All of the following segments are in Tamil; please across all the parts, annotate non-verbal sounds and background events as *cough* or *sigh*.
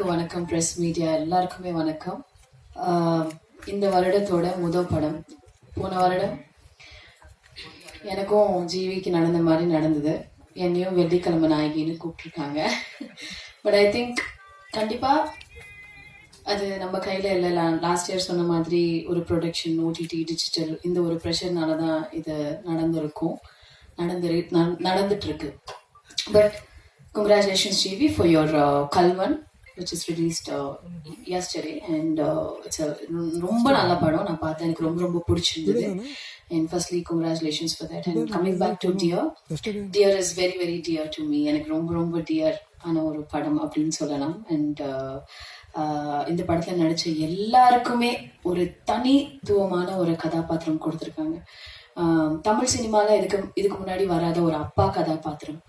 எல்லாருக்கும் வணக்கம் ப்ரெஸ் மீடியா எல்லாருக்குமே வணக்கம். இந்த வருடத்தோட முதல் படம். போன வருடம் எனக்கும் ஜீவிக்கு நடந்த மாதிரி நடந்தது. என்னையும் வெள்ளிக்கிழமை நாயகின்னு கூப்பிட்டுருக்காங்க. பட் ஐ திங்க் கண்டிப்பாக அது நம்ம கையில் இல்லை. லாஸ்ட் இயர் சொன்ன மாதிரி ஒரு ப்ரொடக்ஷன் ஓடிடி டிஜிட்டல் இந்த ஒரு ப்ரெஷர்னால தான் இது நடந்திருக்கும். நடந்து நடந்துட்டு இருக்கு but congratulations GV for your uh, கல்வன் uh, yesterday. And uh, it's a ரொம்ப நல்ல படம். நான் பார்த்தேன். எனக்கு ரொம்ப ரொம்ப பிடிச்சிருந்தது. And firstly congratulations for that. And coming back to dear dear is very very dear to me. எனக்கு ரொம்ப ரொம்ப dear ஆன ஒரு படம் அப்படின்னு சொல்லலாம். அண்ட் இந்த படத்துல நடிச்ச எல்லாருக்குமே ஒரு தனித்துவமான ஒரு கதாபாத்திரம் கொடுத்துருக்காங்க. தமிழ் சினிமால இதுக்கு இதுக்கு முன்னாடி வராத ஒரு அப்பா கதாபாத்திரம்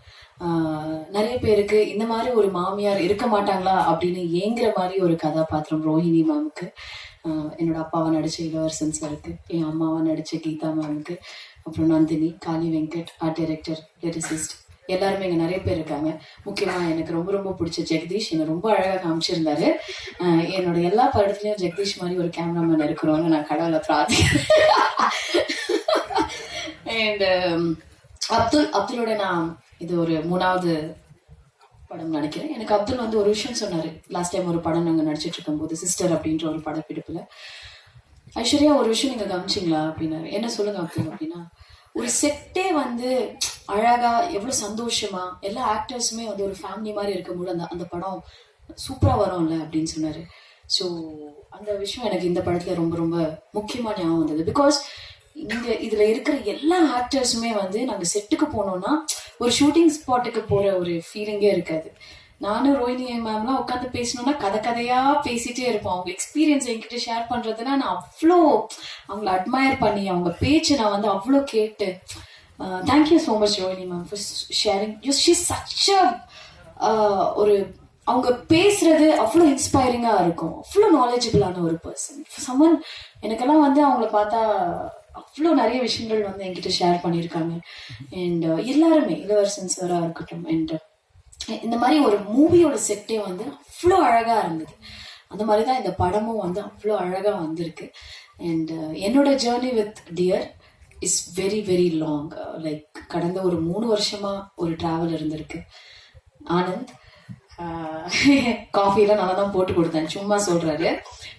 நிறைய பேருக்கு இந்த மாதிரி ஒரு மாமியார் இருக்க மாட்டாங்களா அப்படின்னு ஏங்குற மாதிரி ஒரு கதாபாத்திரம் ரோஹிணி மேமுக்கு என்னோட அப்பாவை நடிச்ச இளவரசன் சாருக்கு என் அம்மாவை நடிச்ச கீதா மேமுக்கு அப்புறம் Nandini Kali Venkat art director lyricist எல்லாருமே இங்க நிறைய பேர் இருக்காங்க. முக்கியமா எனக்கு ரொம்ப ரொம்ப பிடிச்ச ஜெகதீஷ். என்ன ரொம்ப அழகா காமிச்சிருந்தாரு. என்னோட எல்லா படத்துலயும் ஜெகதீஷ் மாதிரி ஒரு கேமராமேன் இருக்கிறோன்னு நான் கடவுளை பிரார்த்தி அண்ட் um, அப்துல் அப்துலோட நான் இது ஒரு மூணாவது படம் நினைக்கிறேன். எனக்கு அப்துல் வந்து ஒரு விஷயம் சொன்னார். லாஸ்ட் டைம் ஒரு படம் நாங்கள் நடிச்சிட்டு இருக்கும்போது சிஸ்டர் அப்படின்ற ஒரு படப்பிடிப்பில். ஐஸ்வர்யா ஒரு விஷயம் நீங்கள் கவனிச்சிங்களா அப்படின்னாரு. என்ன சொல்லுங்க அப்துல் அப்படின்னா ஒரு செட்டே வந்து அழகா எவ்வளோ சந்தோஷமா எல்லா ஆக்டர்ஸுமே வந்து ஒரு ஃபேமிலி மாதிரி இருக்கும்போது அந்த அந்த படம் சூப்பராக வரும்ல அப்படின்னு சொன்னார். ஸோ அந்த விஷயம் எனக்கு இந்த படத்தில் ரொம்ப ரொம்ப முக்கியமாக ஞாபகம் வந்தது. பிகாஸ் இங்க இதுல இருக்கிற எல்லா ஆக்டர்ஸுமே வந்து நாங்க செட்டுக்கு போனோம்னா ஒரு ஷூட்டிங் ஸ்பாட்டுக்கு போற ஒரு ஃபீலிங்கே இருக்காது. நானும் ரோஹினி மேம்லாம் உட்காந்து பேசணும்னா கதை கதையா பேசிட்டே இருப்போம். அவங்க எக்ஸ்பீரியன்ஸ் என்கிட்ட ஷேர் பண்றதுன்னா நான் அவ்வளோ அவங்கள அட்மயர் பண்ணி அவங்க பேச்சு நான் வந்து அவ்வளோ கேட்டு thank you so much Rohini ma'am for sharing you she such ஒரு அவங்க பேசுறது அவ்வளோ இன்ஸ்பைரிங்காக இருக்கும். அவ்வளோ நாலேஜபிளான ஒரு பர்சன் சம்மன் எனக்கெல்லாம் வந்து அவங்கள பார்த்தா அவ்வளோ நிறைய விஷயங்கள் வந்து என்கிட்ட ஷேர் பண்ணியிருக்காங்க. அண்ட் uh, எல்லாருமே இளவரசன் சாராக இருக்கட்டும் அண்ட் uh, இந்த மாதிரி ஒரு மூவியோட செட்டே வந்து அவ்வளோ அழகாக இருந்தது. அந்த மாதிரி தான் இந்த படமும் வந்து அவ்வளோ அழகாக வந்திருக்கு. அண்ட் uh, என்னோட journey with dear is very very long like கடந்த ஒரு மூணு வருஷமாக ஒரு ட்ராவல் இருந்திருக்கு. ஆனந்த் *laughs* காஃபிலாம் நல்லா தான் போட்டு கொடுத்தேன். சும்மா சொல்கிறாரு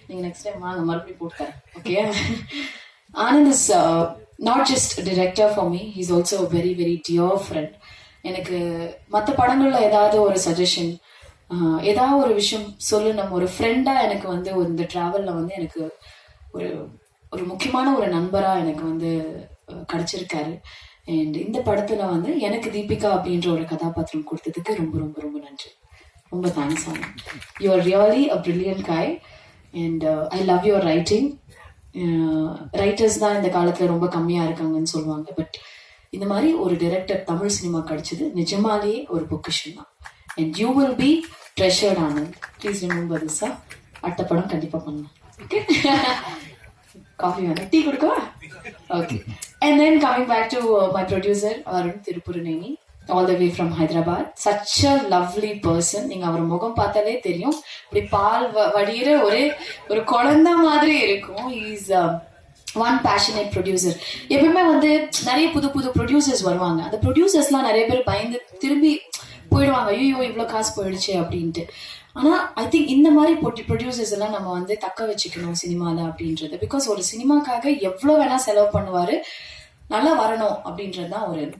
நீங்கள் நெக்ஸ்ட் டைம் வாங்க மறுபடியும் போட்டுறேன் okay Anand is not just director for me is also very very dear friend எனக்கு மற்ற படங்களில் ஏதாவது ஒரு சஜஷன் ஏதாவது ஒரு விஷயம் சொல்லு நம்ம ஒரு ஃப்ரெண்டாக எனக்கு வந்து இந்த ட்ராவலில் வந்து எனக்கு ஒரு ஒரு முக்கியமான ஒரு நண்பராக எனக்கு வந்து கிடச்சிருக்காரு. அண்ட் இந்த படத்தில் வந்து எனக்கு தீபிகா அப்படின்ற ஒரு கதாபாத்திரம் கொடுத்ததுக்கு ரொம்ப ரொம்ப ரொம்ப நன்றி. ரொம்ப thanks Anand. You are really a brilliant guy and I love your writing writers தான் இந்த காலத்துல ரொம்ப கம்மியா இருக்காங்கன்னு சொல்லுவாங்க. பட் இந்த மாதிரி ஒரு டிரெக்டர் தமிழ் சினிமா கிடைச்சது நிஜமாலேயே ஒரு பொக்கிஷன் தான். And you will be treasured Anand. Please remember this அடுத்த படம் கண்டிப்பா பண்ணலாம். ஓகே காஃபி வேணும். டீ கொடுக்கவா? Okay and then coming back to my producer Arun Thiruppuraneni all the way from Hyderabad such a lovely person நீங்க அவர் முகம் பார்த்தாலே தெரியும். இப்படி பால் வ- வடிகிற ஒரே ஒரு குழந்தை மாதிரி இருக்கும். இஸ் ஒன் பேஷனேட் ப்ரொடியூசர் எப்பவுமே வந்து நிறைய புது புது ப்ரொடியூசர்ஸ் வருவாங்க. அந்த ப்ரொடியூசர்ஸ்லாம் நிறைய பேர் பயந்து திரும்பி போயிடுவாங்க. ஐயோ இவ்வளோ காசு போயிடுச்சு அப்படின்ட்டு. ஆனால் ஐ திங்க் இந்த மாதிரி ப்ரொடியூசர்ஸ் எல்லாம் நம்ம வந்து தக்க வச்சுக்கணும் சினிமாவில் அப்படின்றது. பிகாஸ் ஒரு சினிமாக்காக எவ்வளோ வேணா செலவு பண்ணுவார் நல்லா வரணும் அப்படின்றது தான் ஒரு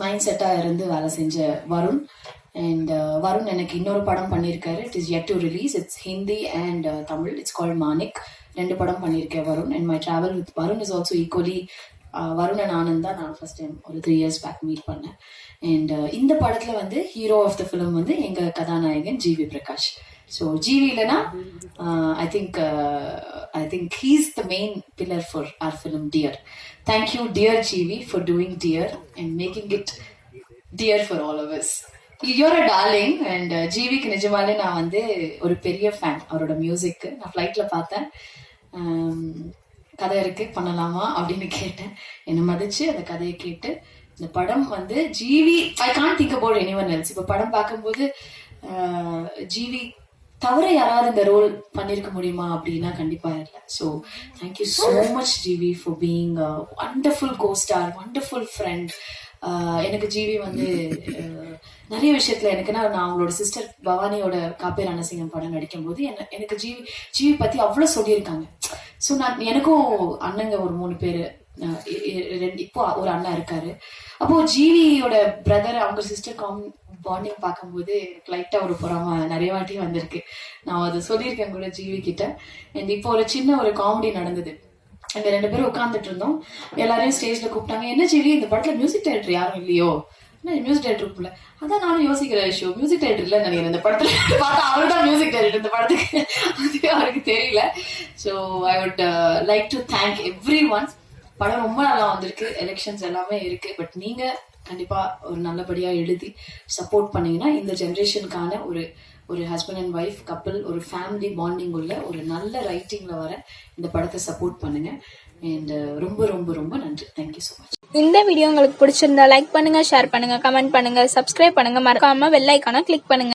மைண்ட் செட்டாக இருந்து வேலை செஞ்ச வருண். அண்ட் uh, வருண் எனக்கு இன்னொரு படம் பண்ணியிருக்காரு it is yet to release it's Hindi and Tamil it's called Maanik ரெண்டு படம் பண்ணியிருக்கேன் Varun. And my travel with Varun is also equally Varunan Anand தான் நான் ஃபர்ஸ்ட் டைம் ஒரு த்ரீ இயர்ஸ் பேக் மீட் பண்ணேன். அண்ட் uh, இந்த படத்தில் வந்து ஹீரோ ஆஃப் த ஃபிலிம் வந்து எங்கள் கதாநாயகன் ஜிவி பிரகாஷ். ஸோ ஜிவி இல்லைன்னா I think I think he's the main pillar for our film dear thank you dear GV for doing dear and making it dear for all of us. You're a darling and ஜிவிக்கு நிஜமாலே நான் வந்து ஒரு பெரிய ஃபேன் அவரோட மியூசிக்கு நான் ஃப்ளைட்டில் பார்த்தேன். Um, கதை இருக்கு பண்ணலாமா அப்படின்னு கேட்டேன். என்னை மதிச்சு அந்த கதையை கேட்டு இந்த படம் வந்து GV I can't think about anyone else இப்போ படம் பார்க்கும்போது uh, ஜிவி தவிர யாராவது இந்த ரோல் பண்ணிருக்க முடியுமா அப்படின்னா கண்டிப்பா இல்லை. So thank you so much GV for being wonderful costar wonderful friend எனக்கு ஜிவி வந்து அஹ், நிறைய விஷயத்துல எனக்குன்னா நான் அவங்களோட சிஸ்டர் பவானியோட காப்பே ரணசிங்கம் படம் நடிக்கும்போது என்ன எனக்கு ஜிவி ஜிவி பத்தி அவ்வளோ சொல்லியிருக்காங்க. ஸோ நான் எனக்கும் அண்ணங்க ஒரு மூணு பேர் ரெண்டு இப்போ ஒரு அண்ணா இருக்காரு. அப்போ ஜிவியோட பிரதர் அவங்க சிஸ்டர் காம் பாண்டிங் பார்க்கும்போது எனக்கு லைட்டாக ஒரு புறமா நிறைய வாட்டி வந்திருக்கு. நான் அதை சொல்லியிருக்கேன் கூட ஜீவி கிட்ட. அண்ட் இப்போ ஒரு சின்ன ஒரு காமெடி நடந்தது. அங்க ரெண்டு பேரும் உட்காந்துட்டு இருந்தோம். எல்லாரையும் ஸ்டேஜ்ல கூப்பிட்டாங்க. என்ன ஜிவி இந்த படத்துல மியூசிக் டைரக்டர் யாரும் இல்லையோ? என்ன மியூசிக் டைரக்டர் கூப்பிடல அதான் நானும் யோசிக்கிற விஷயம் மியூசிக் டைரக்டர் இல்லை நினைக்கிறேன். இந்த படத்துல *laughs* பார்த்தா அவரு தான் மியூசிக் டைரக்டர் இந்த படத்துக்கு. *laughs* அதுவே அவருக்கு தெரியல. So I would like to thank everyone படம் ரொம்ப நல்லா வந்திருக்கு. எலெக்ஷன்ஸ் எல்லாமே இருக்கு. பட் நீங்க கண்டிப்பாக ஒரு நல்லபடியாக எழுதி சப்போர்ட் பண்ணிங்கன்னா இந்த ஜென்ரேஷனுக்கான ஒரு ஒரு ஹஸ்பண்ட் அண்ட் ஒய்ஃப் கப்பிள் ஒரு ஃபேமிலி பாண்டிங் உள்ள ஒரு நல்ல ரைட்டிங்கில் வர இந்த படத்தை சப்போர்ட் பண்ணுங்கள் அண்ட் uh, ரொம்ப ரொம்ப ரொம்ப நன்றி. தேங்க்யூ ஸோ மச் இந்த வீடியோ உங்களுக்கு பிடிச்சிருந்தா லைக் பண்ணுங்கள் ஷேர் பண்ணுங்கள் கமெண்ட் பண்ணுங்கள் சப்ஸ்கிரைப் பண்ணுங்கள் மறக்காமல் வெள்ளைக்கான கிளிக் பண்ணுங்கள்